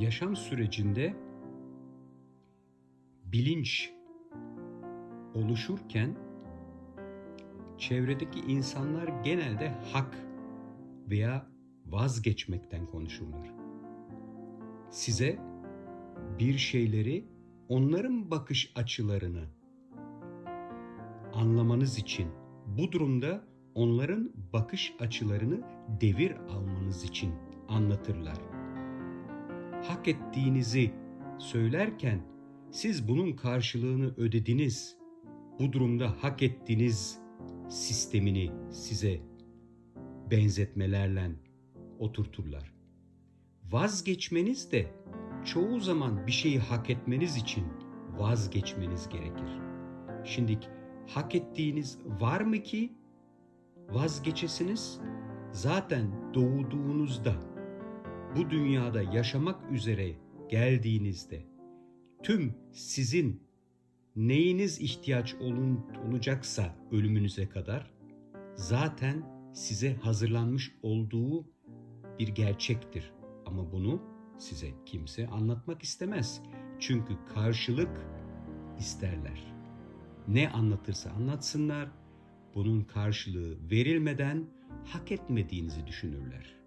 yaşam sürecinde bilinç oluşurken çevredeki insanlar genelde hak veya vazgeçmekten konuşurlar. Size bir şeyleri onların bakış açılarını anlamanız için bu durumda onların bakış açılarını devir almanız için anlatırlar. Hak ettiğinizi söylerken siz bunun karşılığını ödediniz. Bu durumda hak ettiğiniz sistemini size benzetmelerle oturturlar. Vazgeçmeniz de çoğu zaman bir şeyi hak etmeniz için vazgeçmeniz gerekir. Şimdi hak ettiğiniz var mı ki vazgeçesiniz? Zaten doğduğunuzda bu dünyada yaşamak üzere geldiğinizde tüm sizin neyiniz ihtiyaç olun, olacaksa ölümünüze kadar zaten size hazırlanmış olduğu bir gerçektir. Ama bunu size kimse anlatmak istemez. Çünkü karşılık isterler. Ne anlatırsa anlatsınlar, bunun karşılığı verilmeden hak etmediğinizi düşünürler.